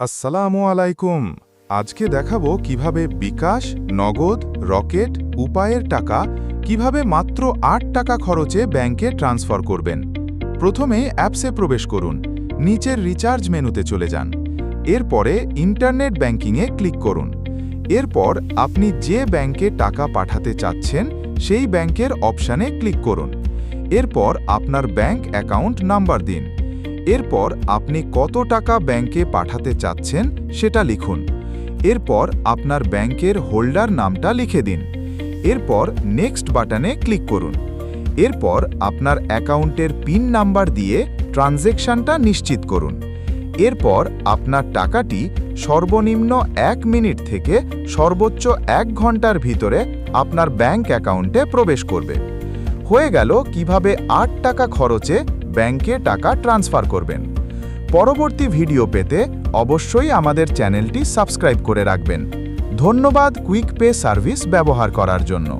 আসসালামু আলাইকুম। আজকে দেখাবো কীভাবে বিকাশ, নগদ, রকেট, উপায়ের টাকা কীভাবে মাত্র আট টাকা খরচে ব্যাংকে ট্রান্সফার করবেন। প্রথমে অ্যাপসে প্রবেশ করুন, নিচের রিচার্জ মেনুতে চলে যান। এরপরে ইন্টারনেট ব্যাংকিংয়ে ক্লিক করুন। এরপর আপনি যে ব্যাংকে টাকা পাঠাতে চাচ্ছেন, সেই ব্যাংকের অপশানে ক্লিক করুন। এরপর আপনার ব্যাংক অ্যাকাউন্ট নাম্বার দিন। এরপর আপনি কত টাকা ব্যাংকে পাঠাতে চাচ্ছেন সেটা লিখুন। এরপর আপনার ব্যাংকের হোল্ডার নামটা লিখে দিন। এরপর নেক্সট বাটনে ক্লিক করুন। এরপর আপনার অ্যাকাউন্টের পিন নাম্বার দিয়ে ট্রানজ্যাকশনটা নিশ্চিত করুন। এরপর আপনার টাকাটি সর্বনিম্ন এক মিনিট থেকে সর্বোচ্চ এক ঘণ্টার ভিতরে আপনার ব্যাংক অ্যাকাউন্টে প্রবেশ করবে। হয়ে গেল কীভাবে আট টাকা খরচে ব্যাংকে টাকা ট্রান্সফার করবেন। পরবর্তী ভিডিও পেতে অবশ্যই আমাদের চ্যানেলটি সাবস্ক্রাইব করে রাখবেন। ধন্যবাদ কুইক পে সার্ভিস ব্যবহার করার জন্য।